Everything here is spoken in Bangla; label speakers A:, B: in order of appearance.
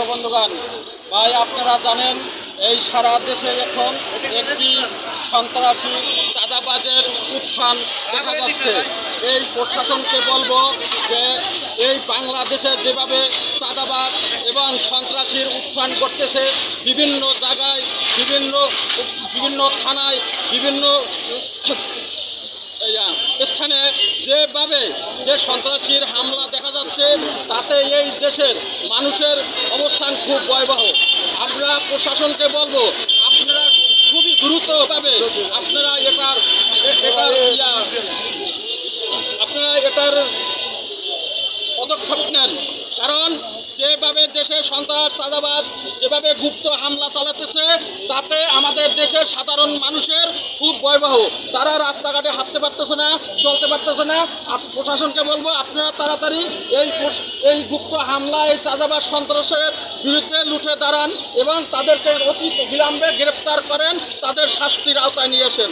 A: প্রিয় বন্ধুগণ ভাই আপনারা জানেন এই সারা দেশে এখন একটি সন্ত্রাসী চাঁদাবাজের উত্থান দেখা যাচ্ছে। এই প্রশাসনকে বলব যে এই বাংলাদেশে যেভাবে চাঁদাবাজ এবং সন্ত্রাসীর উত্থান করতেছে বিভিন্ন জায়গায় বিভিন্ন বিভিন্ন থানায় বিভিন্ন স্থানে যেভাবে যে সন্ত্রাসীর হামলা দেখা যাচ্ছে, তাতে এই দেশের মানুষের অবস্থান খুব ভয়াবহ। আমরা প্রশাসনকে বলব, আপনারা খুবই দ্রুতভাবে আপনারা এটার এটার আপনারা এটার পদক্ষেপ নেন। কারণ যেভাবে দেশে সন্ত্রাস, চাঁদাবাজ, যেভাবে গুপ্ত হামলা চালাতেছে, তাতে আমাদের দেশের সাধারণ মানুষের খুব ভয়াবহ। তারা রাস্তাঘাটে হাঁটতে পারতেছে না, চলতে পারতেছে না। প্রশাসনকে বলব, আপনারা তাড়াতাড়ি এই এই গুপ্ত হামলা, এই চাঁদাবাজ সন্ত্রাসের বিরুদ্ধে লুটে দাঁড়ান এবং তাদেরকে অতি বিলম্বে গ্রেপ্তার করেন। তাদের শাস্তির আওতায় নিয়ে আসেন।